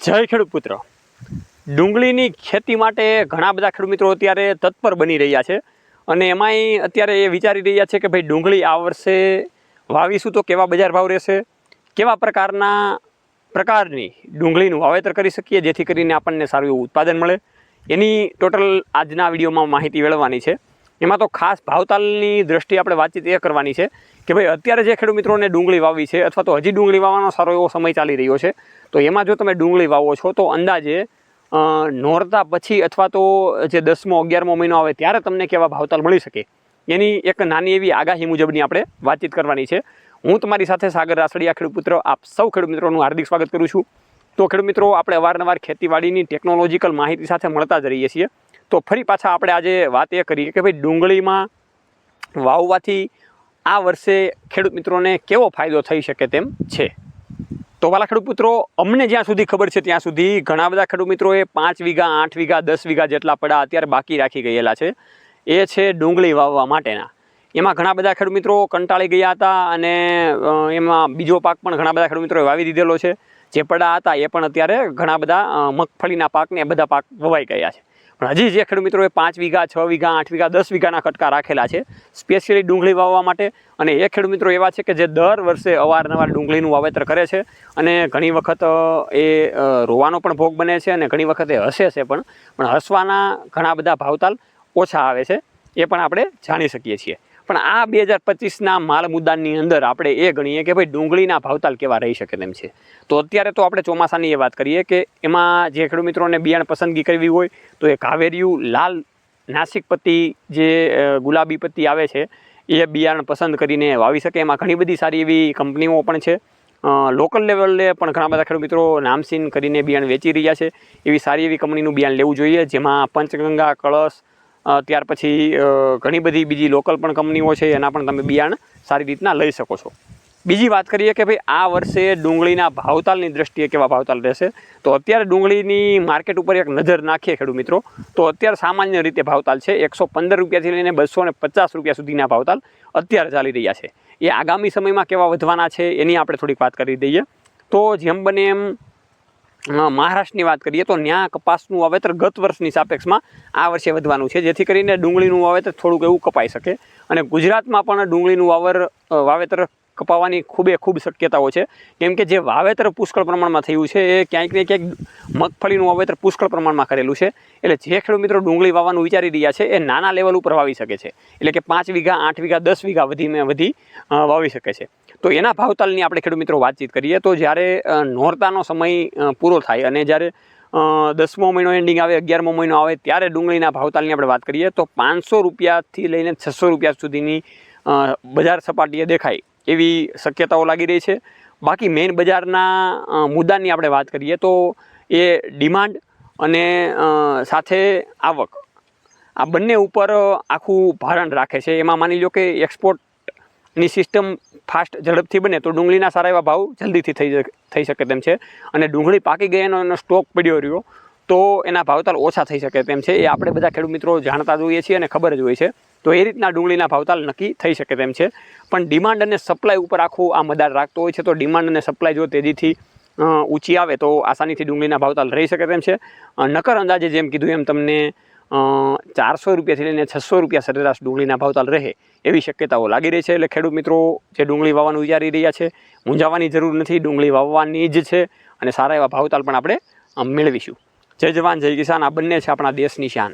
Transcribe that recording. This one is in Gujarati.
જય ખેડૂત પુત્ર. ડુંગળીની ખેતી માટે ઘણા બધા ખેડૂત મિત્રો અત્યારે તત્પર બની રહ્યા છે અને એમાંય અત્યારે એ વિચારી રહ્યા છે કે ભાઈ ડુંગળી આ વર્ષે વાવીશું તો કેવા બજાર ભાવ રહેશે? કેવા પ્રકારના પ્રકારની ડુંગળીનું વાવેતર કરી શકીએ જેથી કરીને આપણને સારું એવું ઉત્પાદન મળે? એની ટોટલ આજના વિડીયોમાં માહિતી મેળવવાની છે. એમાં તો ખાસ ભાવતાલની દ્રષ્ટિએ આપણે વાતચીત એ કરવાની છે કે ભાઈ અત્યારે જે ખેડૂત મિત્રોને ડુંગળી વાવી છે અથવા તો હજી ડુંગળી વાવવાનો સારો એવો સમય ચાલી રહ્યો છે, તો એમાં જો તમે ડુંગળી વાવો છો, તો અંદાજે નોરતા પછી અથવા તો જે દસમો, અગિયારમો મહિનો આવે ત્યારે તમને કેવા ભાવતાલ મળી શકે? એની એક નાની એવી આગાહી મુજબની આપણે વાતચીત કરવાની છે. હું તમારી સાથે સાગર રાસડિયા ખેડૂત પુત્ર, આપ સૌ ખેડૂત મિત્રોનું હાર્દિક સ્વાગત કરું છું. તો ખેડૂત મિત્રો, આપણે અવારનવાર ખેતીવાડીની ટેકનોલોજીકલ માહિતી સાથે મળતા જ રહીએ છીએ. તો ફરી પાછા આપણે આજે વાત એ કરીએ કે ભાઈ ડુંગળીમાં વાવવાથી આ વર્ષે ખેડૂત મિત્રોને કેવો ફાયદો થઈ શકે તેમ છે. તો વાલા ખેડૂત મિત્રો, અમને જ્યાં સુધી ખબર છે ત્યાં સુધી ઘણા બધા ખેડૂત મિત્રોએ પાંચ વીઘા, આઠ વીઘા, દસ વીઘા જેટલા પડા અત્યારે બાકી રાખી ગયેલા છે. એ છે ડુંગળી વાવવા માટેના. એમાં ઘણા બધા ખેડૂત મિત્રો કંટાળી ગયા હતા અને એમાં બીજો પાક પણ ઘણા બધા ખેડૂત મિત્રોએ વાવી દીધેલો છે. જે પડા હતા એ પણ અત્યારે ઘણા બધા મગફળીના પાકને એ બધા પાક વવાઈ ગયા છે. પણ હજી જે ખેડૂત મિત્રોએ પાંચ વીઘા, છ વીઘા, આઠ વીઘા, દસ વીઘાના કટકા રાખેલા છે સ્પેશિયલી ડુંગળી વાવવા માટે. અને એ ખેડૂત મિત્રો એવા છે કે જે દર વર્ષે અવારનવાર ડુંગળીનું વાવેતર કરે છે અને ઘણી વખત એ રોવાનો પણ ભોગ બને છે અને ઘણી વખત એ હસે છે પણ. પણ હસવાના ઘણા બધા ભાવતાલ ઓછા આવે છે, એ પણ આપણે જાણી શકીએ છીએ. પણ આ બે હજાર પચીસના માલ મુદ્દાની અંદર આપણે એ ગણીએ કે ભાઈ ડુંગળીના ભાવતાલ કેવા રહી શકે તેમ છે. તો અત્યારે તો આપણે ચોમાસાની એ વાત કરીએ કે એમાં જે ખેડૂત મિત્રોને બિયાણ પસંદગી કરવી હોય તો એ કાવેરિયું, લાલ નાસિક પત્તી જે ગુલાબી પત્તી આવે છે, એ બિયારણ પસંદ કરીને વાવી શકે. એમાં ઘણી બધી સારી એવી કંપનીઓ પણ છે. લોકલ લેવલે પણ ઘણા બધા ખેડૂત મિત્રો નામસીન કરીને બિયારણ વેચી રહ્યા છે. એવી સારી એવી કંપનીનું બિયારણ લેવું જોઈએ, જેમાં પંચગંગા, કળશ ત્યાર પછી ઘણી બધી બીજી લોકલ પણ કંપનીઓ છે, એના પણ તમે બિયારણ સારી રીતના લઈ શકો છો. બીજી વાત કરીએ કે ભાઈ, આ વર્ષે ડુંગળીના ભાવતાલની દ્રષ્ટિએ કેવા ભાવતાલ રહેશે? તો અત્યારે ડુંગળીની માર્કેટ ઉપર એક નજર નાખીએ ખેડૂત મિત્રો. તો અત્યારે સામાન્ય રીતે ભાવતાલ છે, એકસો પંદર રૂપિયાથી લઈને બસો ને પચાસ રૂપિયા સુધીના ભાવતાલ અત્યારે ચાલી રહ્યા છે. એ આગામી સમયમાં કેવા વધવાના છે, એની આપણે થોડીક વાત કરી દઈએ. તો જેમ બને એમ મહારાષ્ટ્રની વાત કરીએ તો ત્યાં કપાસનું વાવેતર ગત વર્ષની સાપેક્ષમાં આ વર્ષે વધવાનું છે. જેથી કરીને ડુંગળીનું વાવેતર થોડુંક એવું કપાઈ શકે. અને ગુજરાતમાં પણ ડુંગળીનું વાવર વાવેતર કપાવવાની ખૂબે ખૂબ શક્યતાઓ છે. કેમ કે જે વાવેતર પુષ્કળ પ્રમાણમાં થયું છે, એ ક્યાંક ને ક્યાંક મગફળીનું વાવેતર પુષ્કળ પ્રમાણમાં કરેલું છે. એટલે જે ખેડૂત મિત્રો ડુંગળી વાવવાનું વિચારી રહ્યા છે, એ નાના લેવલ ઉપર વાવી શકે છે. એટલે કે પાંચ વીઘા, આઠ વીઘા, દસ વીઘા વધીને વધી વાવી શકે છે. તો એના ભાવતાલની આપણે ખેડૂત મિત્રો વાતચીત કરીએ તો જ્યારે નોરતાનો સમય પૂરો થાય અને જ્યારે દસમો મહિનો એન્ડિંગ આવે, અગિયારમો મહિનો આવે ત્યારે ડુંગળીના ભાવતાલની આપણે વાત કરીએ તો પાંચસો રૂપિયાથી લઈને છસો રૂપિયા સુધીની બજાર સપાટીએ દેખાય એવી શક્યતાઓ લાગી રહી છે. બાકી મેઇન બજારના મુદ્દાની આપણે વાત કરીએ તો એ ડિમાન્ડ અને સાથે આવક. આ બંને ઉપર આખું ભારણ રાખે છે. એમાં માની લો કે એક્સપોર્ટની સિસ્ટમ ફાસ્ટ ઝડપથી બને તો ડુંગળીના સારા એવા ભાવ જલ્દીથી થઈ થઈ શકે તેમ છે. અને ડુંગળી પાકી ગયાનો એનો સ્ટોક પડ્યો રહ્યો, તો એના ભાવતાલ ઓછા થઈ શકે તેમ છે. એ આપણે બધા ખેડૂત મિત્રો જાણતા જ હોઈએ છીએ અને ખબર જ હોય છે. તો એ રીતના ડુંગળીના ભાવતાલ નક્કી થઈ શકે તેમ છે. પણ ડિમાન્ડ અને સપ્લાય ઉપર આખું આ મદાર રાખતો હોય છે. તો ડિમાન્ડ અને સપ્લાય જો તેજીથી ઊંચી આવે તો આસાનીથી ડુંગળીના ભાવતાલ રહી શકે તેમ છે. નકર અંદાજે જેમ કીધું એમ તમને ચારસો રૂપિયાથી લઈને છસો રૂપિયા સરેરાશ ડુંગળીના ભાવતાલ રહે એવી શક્યતાઓ લાગી રહી છે. એટલે ખેડૂત મિત્રો, જે ડુંગળી વાવવાનું વિચારી રહ્યા છે, મૂંઝાવાની જરૂર નથી. ડુંગળી વાવવાની જ છે અને સારા એવા ભાવતાલ પણ આપણે મેળવીશું. જય જવાન, જય કિસાન. આ બંને છે આપણા દેશની શાન.